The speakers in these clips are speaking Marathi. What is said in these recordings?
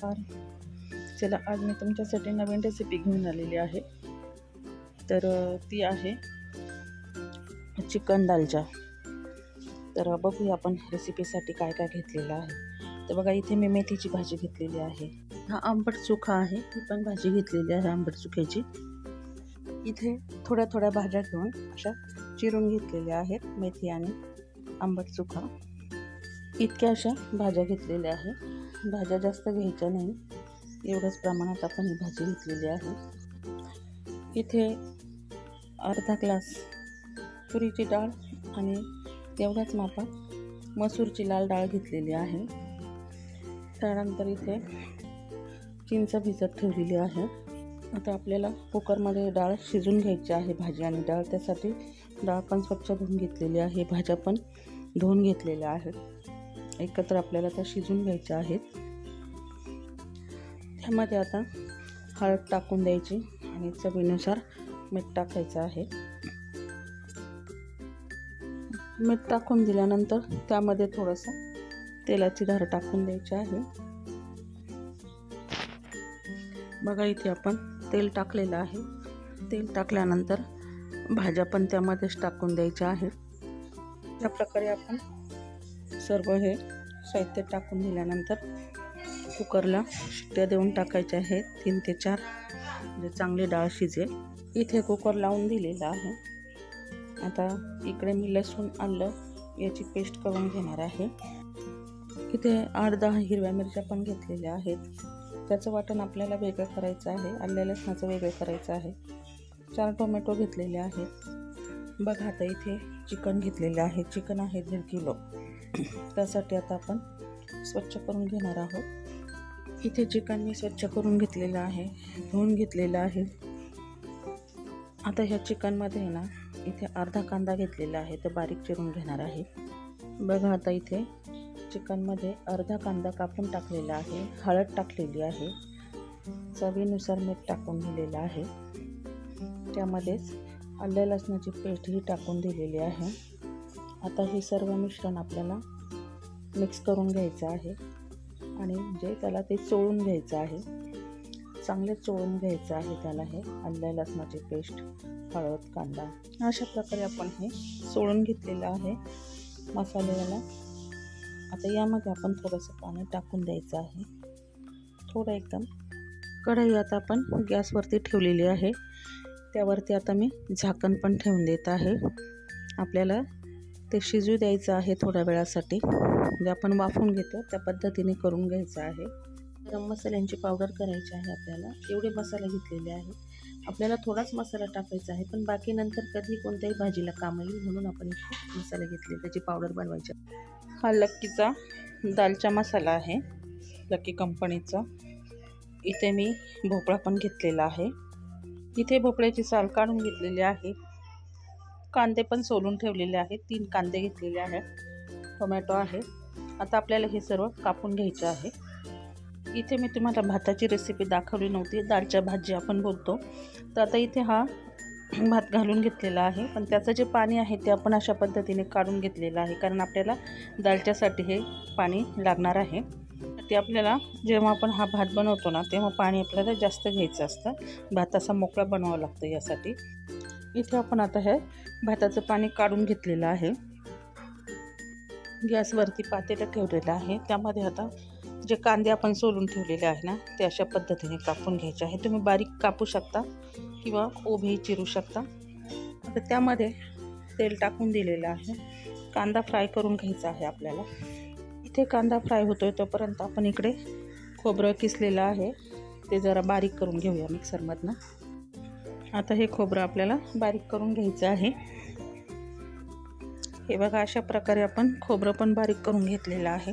तर चला आज मी तुमच्यासाठी नवीन रेसिपी घेऊन आलेली आहे. तर ती आहे चिकन दालचा. तर बघूया आपण रेसिपीसाठी काय काय घेतलेलं आहे. तर बघा इथे मी मेथीची भाजी घेतलेली आहे. हा आंबट चुखा आहे ही पण भाजी घेतलेली आहे आंबट चुक्याची इथे थोड्या थोड्या भाज्या घेऊन अशा चिरून घेतलेल्या आहेत मेथी आणि आंबट चुखा इतक्या अशा भाज्या घेतलेल्या आहेत. भाज्या जास्त घ्यायच्या नाही. एवढ्याच प्रमाणात आपण ही भाजी घेतलेली आहे. इथे अर्धा ग्लास तुरीची डाळ आणि तेवढ्याच मापात मसूरची लाल डाळ घेतलेली आहे. त्यानंतर इथे चिंच भिजत ठेवलेली आहे. आता आपल्याला कुकरमध्ये डाळ शिजून घ्यायची आहे भाजी आणि डाळ. त्यासाठी डाळ पण स्वच्छ धुवून घेतलेली आहे. भाज्या पण धुवून घेतलेल्या आहेत. एकत्र आपल्याला त्या शिजून घ्यायच्या आहेत. त्यामध्ये आता हळद टाकून द्यायची आणि चवीनुसार मीठ टाकायचं आहे. मीठ टाकून दिल्यानंतर त्यामध्ये थोडंसं तेलाची धार टाकून द्यायची आहे. बघा इथे आपण तेल टाकलेलं आहे. तेल टाकल्यानंतर भाज्या पण त्यामध्येच टाकून द्यायच्या आहेत. या प्रकारे आपण सर्व हे साहित्य टाकून दिल्यानंतर कुकरला शिट्ट्या देऊन टाकायच्या आहेत. तीन ते चार. म्हणजे चांगली डाळ शिजेल. इथे कुकर लावून दिलेला आहे. आता इकडे मी लसूण आलं याची पेस्ट करून घेणार आहे. इथे आठ दहा हिरव्या मिरच्या पण घेतलेल्या आहेत. त्याचं वाटण आपल्याला वेगळं करायचं आहे. आल्या लसणाचं वेगळं करायचं आहे. चार टोमॅटो घेतलेले आहेत. बघा आता इथे चिकन घेतलेले आहे. चिकन आहे दीड किलो. त्यासाठी आता आपण स्वच्छ करून घेणार आहोत. इथे चिकन मी स्वच्छ करून घेतलेलं आहे. धुवून घेतलेलं आहे. आता ह्या चिकनमध्ये आहे ना इथे अर्धा कांदा घेतलेला आहे. तो बारीक चिरून घेणार आहे. बघा आता इथे चिकनमध्ये अर्धा कांदा कापून टाकलेला आहे. हळद टाकलेली आहे. चवीनुसार मीठ टाकून दिलेलं आहे. त्यामध्येच आलं लसणाची पेस्टही टाकून दिलेली आहे. आता हे सर्व मिश्रण आपल्याला मिक्स करून घ्यायचं आहे. आणि जे त्याला ते चोळून घ्यायचं आहे. चांगले चोळून घ्यायचं आहे त्याला हे आलं लसणाची पेस्ट हळद कांदा. अशा प्रकारे आपण हे चोळून घेतलेलं आहे. मसाल्याला आता यामध्ये आपण थोडंसं पाणी टाकून द्यायचं आहे. थोडं एकदम कढई आता आपण गॅसवरती ठेवलेली आहे. त्यावरती आता मी झाकण पण ठेवून देत आहे. आपल्याला ते शिजू द्यायचं आहे थोड्या वेळासाठी. म्हणजे आपण वाफून घेतो त्या पद्धतीने करून घ्यायचं आहे. गरम मसाल्यांची पावडर करायची आहे आपल्याला. एवढे मसाले घेतलेले आहे आपल्याला थोडाच मसाला टाकायचा आहे पण बाकी नंतर कधी कोणत्याही भाजीला काम येईल म्हणून आपण इथे मसाले घेतले त्याची पावडर बनवायची हा लक्कीचा दालचा मसाला आहे. लक्की कंपनीचा. इथे मी भोपळा पण घेतलेला आहे. इथे भोपळ्याची साल काढून घेतलेली आहे. कांदे पण सोलून ठेवलेले आहेत. तीन कांदे घेतलेले आहेत. टोमॅटो आहे. आता आपल्याला हे सर्व कापून घ्यायचे आहे. इथे मी तुम्हाला भाताची रेसिपी दाखवली नव्हती. दालच्या भाजी आपण बोलतो. तर आता इथे हा भात घालून घेतलेला आहे. पण त्याचं जे पाणी आहे ते आपण अशा पद्धतीने काढून घेतलेलं आहे. कारण आपल्याला दालच्यासाठी हे पाणी लागणार आहे. ते आपल्याला जेव्हा आपण हा भात बनवतो ना तेव्हा पाणी आपल्याला जास्त घ्यायचं असतं. भात असा मोकळा बनवावा लागतं यासाठी. इथे आपण आता हे भाताचं पाणी काढून घेतलेलं आहे. गॅसवरती पातेलं ठेवलेलं आहे. त्यामध्ये आता जे कांदे आपण सोलून ठेवलेले आहे ना ते अशा पद्धतीने कापून घ्यायचे आहे. तुम्ही बारीक कापू शकता किंवा ओभेही चिरू शकता. आता त्यामध्ये तेल टाकून दिलेलं आहे. कांदा फ्राय करून घ्यायचा आहे आपल्याला. इथे कांदा फ्राय होतो आहे तोपर्यंत आपण इकडे खोबरं किसलेलं आहे. ते जरा बारीक करून घेऊया मिक्सरमधनं. आता हे खोबरं आपल्याला बारीक करून घ्यायचं आहे. हे बघा अशा प्रकारे आपण खोबरं पण बारीक करून घेतलेलं आहे.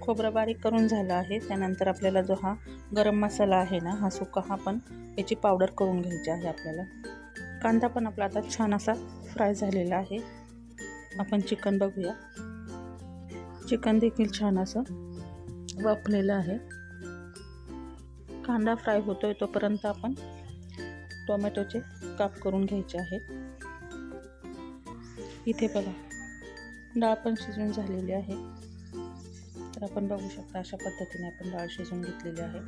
खोबरं बारीक करून झालं आहे. त्यानंतर आपल्याला जो हा गरम मसाला आहे ना हा सुका हा पण याची पावडर करून घ्यायची आहे आपल्याला. कांदा पण आपला आता छान असा फ्राय झालेला आहे. आपण चिकन बघूया. चिकन देखील छान असं वाफलेलं आहे. कांदा फ्राय होतो आहे तोपर्यंत आपण टोमॅटोचे काप करून घ्यायचे आहेत. इथे बघा डाळ पण शिजून झालेली आहे. तर आपण बघू शकता अशा पद्धतीने आपण डाळ शिजून घेतलेली आहे.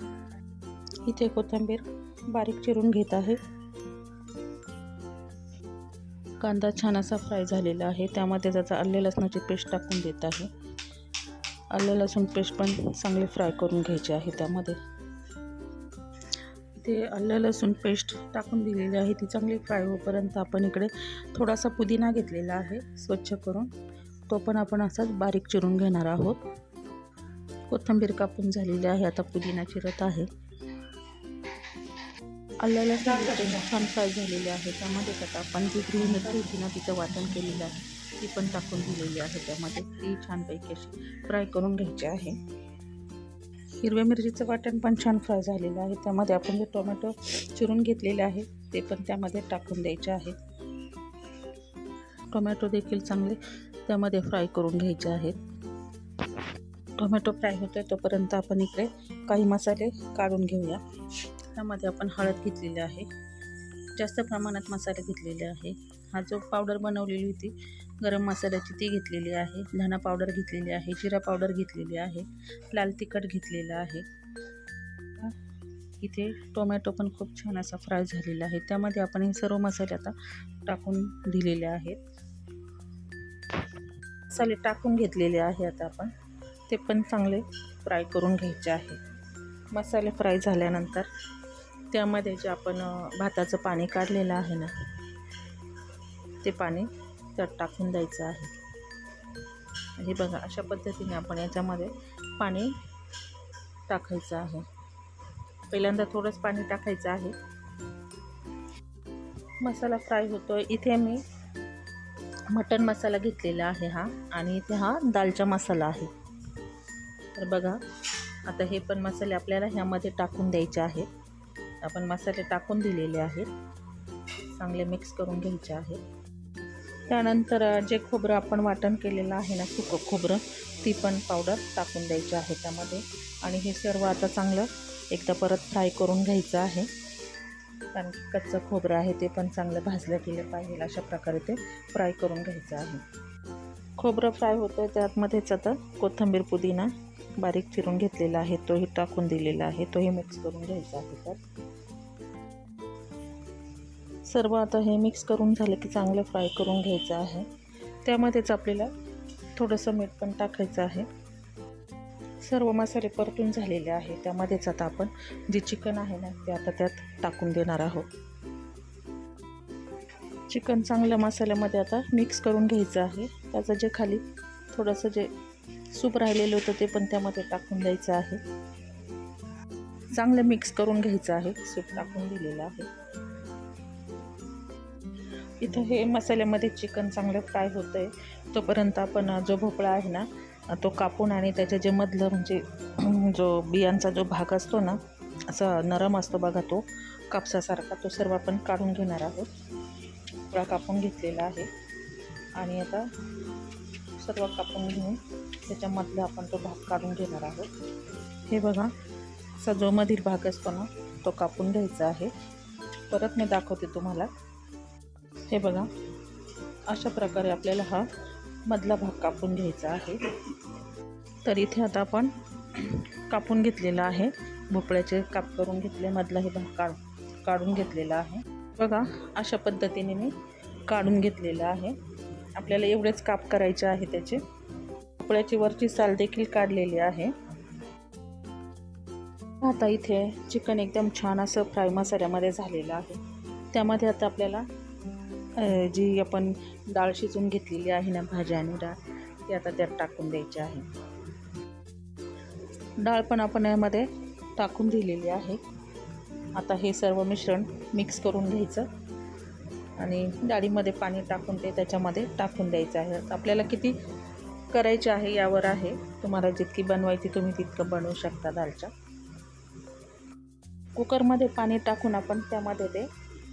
इथे कोथिंबीर बारीक चिरून घेत आहे. कांदा छान असा फ्राय झालेला आहे. त्यामध्ये त्याचा आले लसणाची पेस्ट टाकून देत आहे. आलं लसूण पेस्ट पण चांगली फ्राय करून घ्यायची आहे त्यामध्ये. ते आलं लसूण पेस्ट टाकून दिलेली आहे. ती चांगली फ्राय होईपर्यंत आपण इकडे थोडासा पुदिना घेतलेला आहे स्वच्छ करून. तो पण आपण असाच बारीक चिरून घेणार आहोत. कोथिंबीर कापून झालेली आहे. आता पुदिना चिरत आहे. आलं लसूण छान फ्राय झालेली आहे. त्यामध्ये आता आपण जी ग्रीन मिरची होती ना तिचं वाटण केलेलं आहे. ती पण टाकून दिलेली आहे. त्यामध्ये ती छानपैकी अशी फ्राय करून घ्यायची आहे. हिरव्या मिरचीचं वाटण पण छान फ्राय झालेलं आहे. त्यामध्ये आपण जे टोमॅटो चिरून घेतलेले आहे ते पण त्यामध्ये टाकून द्यायचे आहे. टोमॅटो देखील चांगले त्यामध्ये फ्राय करून घ्यायचे आहेत. टोमॅटो फ्राय होतोय तोपर्यंत आपण इकडे काही मसाले काढून घेऊया. त्यामध्ये आपण हळद घेतलेली आहे. जास्त प्रमाणात मसाले घेतलेले आहे. हा जो पावडर बनवलेली होती गरम मसाल्याची ती घेतलेली आहे. धना पावडर घेतलेली आहे जिरा पावडर घेतलेली आहे लाल तिखट घेतलेलं आहे. इथे टोमॅटो पण खूप छान असा फ्राय झालेला आहे. त्यामध्ये आपण हे सर्व मसाले आता टाकून दिलेले आहेत. मसाले टाकून घेतलेले आहे आता आपण. ते पण चांगले फ्राय करून घ्यायचे आहे. मसाले फ्राय झाल्यानंतर त्यामध्ये जे आपण भाताचं पाणी काढलेलं आहे ना ते पाणी त्यात टाकून द्यायचं आहे. हे बघा अशा पद्धतीने आपण याच्यामध्ये पाणी टाकायचं आहे. पहिल्यांदा थोडंच पाणी टाकायचं आहे. मसाला फ्राय होतो इथे मी मटन मसाला घेतलेला आहे हा आणि इथे हा दालचा मसाला आहे. तर बघा आता हे पण मसाले आपल्याला ह्यामध्ये टाकून द्यायचे आहेत आपण मसाले टाकून दिलेले आहेत. चांगले मिक्स करून घ्यायचे आहेत. त्यानंतर जे खोबरं आपण वाटण केलेलं आहे ना सुकं खोबरं ती पण पावडर टाकून द्यायची आहे त्यामध्ये. आणि हे सर्व आता चांगलं एकदा परत फ्राय करून घ्यायचं आहे. कारण कच्चं खोबरं आहे ते पण चांगलं भाजलं गेलं पाहिजे अशा प्रकारे ते फ्राय करून घ्यायचं आहे. खोबरं फ्राय होतं त्यातमध्येच आता कोथिंबीर पुदिना बारीक चिरून घेतलेला आहे. तोही टाकून दिलेला आहे. तोही मिक्स करून घ्यायचा आहे त्यात. सर्व आता हे मिक्स करून झालं की चांगलं फ्राय करून घ्यायचं आहे. त्यामध्येच आपल्याला थोडंसं मीठ पण टाकायचं आहे. सर्व मसाले परतून झालेले आहे. त्यामध्येच आता आपण जे चिकन आहे ना ते आता त्यात टाकून देणार आहोत. चिकन चांगल्या मसाल्यामध्ये आता मिक्स करून घ्यायचं आहे. त्याचं जे खाली थोडंसं जे सूप राहिलेलं होतं ते पण त्यामध्ये टाकून द्यायचं आहे. चांगलं मिक्स करून घ्यायचं आहे. सूप टाकून दिलेलं आहे. इथं हे मसाल्यामध्ये चिकन चांगलं फ्राय होतं आहे तोपर्यंत आपण जो भोपळा आहे ना तो कापून आणि त्याच्या जे मधलं म्हणजे जो बियांचा जो भाग असतो ना असा नरम असतो बघा तो कापसासारखा तो सर्व आपण काढून घेणार आहोत. भोपळा कापून घेतलेला आहे. आणि आता सर्व कापून घेऊन त्याच्यामधला आपण तो भाग काढून घेणार आहोत. हे बघा असा जो मधील भाग असतो ना तो कापून घ्यायचा आहे. परत मी दाखवते तुम्हाला. हे बघा. अशा प्रकारे आपल्याला हा मधला भाग कापून घ्यायचा आहे. तर इथे आता आपण कापून घेतलेला आहे. भोपळ्याचे काप करून घेतले मधला हे भाग काढ काढून घेतलेला आहे. बघा अशा पद्धतीने मी काढून घेतलेलं आहे. आपल्याला एवढेच काप करायचे आहे त्याचे. भोपळ्याची वरची साल देखील काढलेली आहे. आता इथे चिकन एकदम छान असं फ्राय मसाल्यामध्ये झालेलं आहे. त्यामध्ये आता आपल्याला जी आपण डाळ शिजून घेतलेली आहे ना भाज्या आणि डाळ ती आता त्यात टाकून द्यायची आहे. डाळ पण आपण यामध्ये टाकून दिलेली आहे. आता हे सर्व मिश्रण मिक्स करून घ्यायचं आणि डाळीमध्ये पाणी टाकून ते त्याच्यामध्ये टाकून द्यायचं आहे. आपल्याला किती करायचे आहे यावर आहे. तुम्हाला जितकी बनवायची तुम्ही तितकं बनवू शकता दालच्या कुकरमध्ये पाणी टाकून आपण त्यामध्ये ते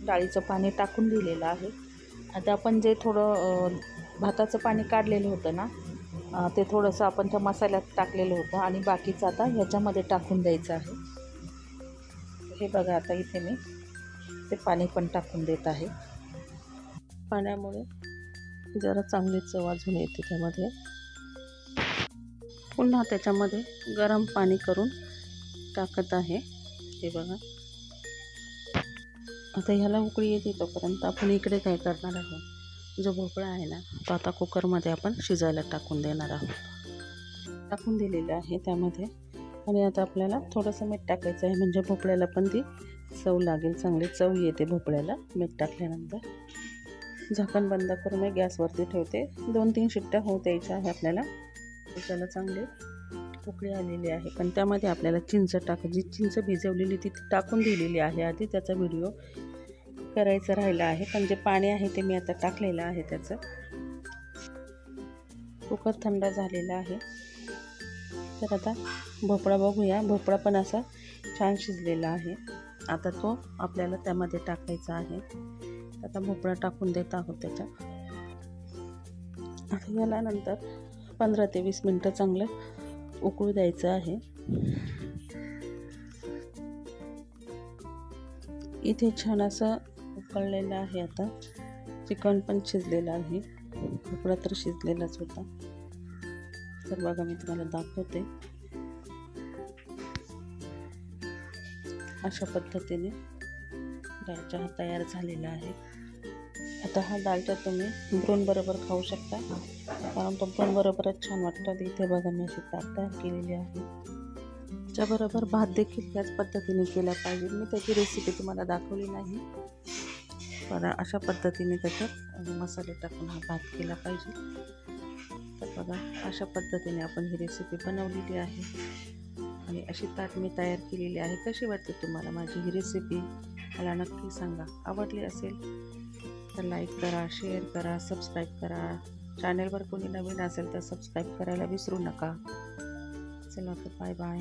डाळीचं पाणी टाकून दिलेलं आहे. आता आपण जे थोडं भाताचं पाणी काढलेलं होतं ना ते थोडंसं आपण त्या मसाल्यात टाकलेलं होतं आणि बाकीचं आता ह्याच्यामध्ये टाकून द्यायचं आहे. हे बघा आता इथे मी ते पाणी पण टाकून देत आहे. पाण्यामुळे जरा चांगली चव अजून येते त्यामध्ये. पुन्हा त्याच्यामध्ये गरम पाणी करून टाकत आहे. हे बघा. आता ह्याला उकळी येते तोपर्यंत आपण इकडे काय करणार आहोत? जो भोपळा आहे ना तो आता कुकरमध्ये आपण शिजायला टाकून देणार आहोत. टाकून दिलेलं आहे त्यामध्ये. आणि आता आपल्याला थोडंसं मीठ टाकायचं आहे. म्हणजे भोपळ्याला पण ती चव लागेल चांगली चव येते भोपळ्याला मीठ टाकल्यानंतर. झाकण बंद करून मी गॅसवरती ठेवते. दोन तीन शिट्ट्या होऊ द्यायच्या आहे आपल्याला. त्याला चांगले उकळी आलेली आहे. पण त्यामध्ये आपल्याला चिंच टाक जी चिंच भिजवलेली ती टाकून दिलेली आहे आधी. त्याचा व्हिडिओ करायचा राहिला आहे. पण जे पाणी आहे ते मी आता टाकलेलं आहे त्याचं. कुकर थंड झालेला आहे. तर आता भोपळा बघूया. भोपळा पण असा छान शिजलेला आहे. आता तो आपल्याला त्यामध्ये टाकायचा आहे. आता भोपळा टाकून देत आहोत त्याच्या आता याला नंतर पंधरा ते वीस मिनटं चांगलं उकळू द्यायचं आहे. इथे छान असं उकळलेलं आहे आता. चिकन पण शिजलेलं आहे. भोपळा तर शिजलेलाच होता. तर बघा मी तुम्हाला दाखवते. अशा पद्धतीने डाळ चहा तयार झालेला आहे. दहा हा तर तुम्ही ब्रोन बरोबर खाऊ शकता. कारण तो ब्रोन बरोबरच छान वाटतं. इथे बघा मी अशी ताक तयार केलेली आहे. त्याच्याबरोबर भात देखील त्याच पद्धतीने केला पाहिजे. मी त्याची रेसिपी तुम्हाला दाखवली नाही. पण अशा पद्धतीने त्याच्यात मसाले टाकून हा भात केला पाहिजे. तर बघा अशा पद्धतीने आपण ही रेसिपी बनवलेली आहे. आणि अशी ताट मी तयार केलेली आहे. कशी वाटते तुम्हाला माझी ही रेसिपी मला नक्की सांगा. आवडली असेल तर लाईक करा शेअर करा सबस्क्राईब करा. चॅनलवर कोणी नवीन असेल तर सबस्क्राईब करायला विसरू नका. चला तर बाय बाय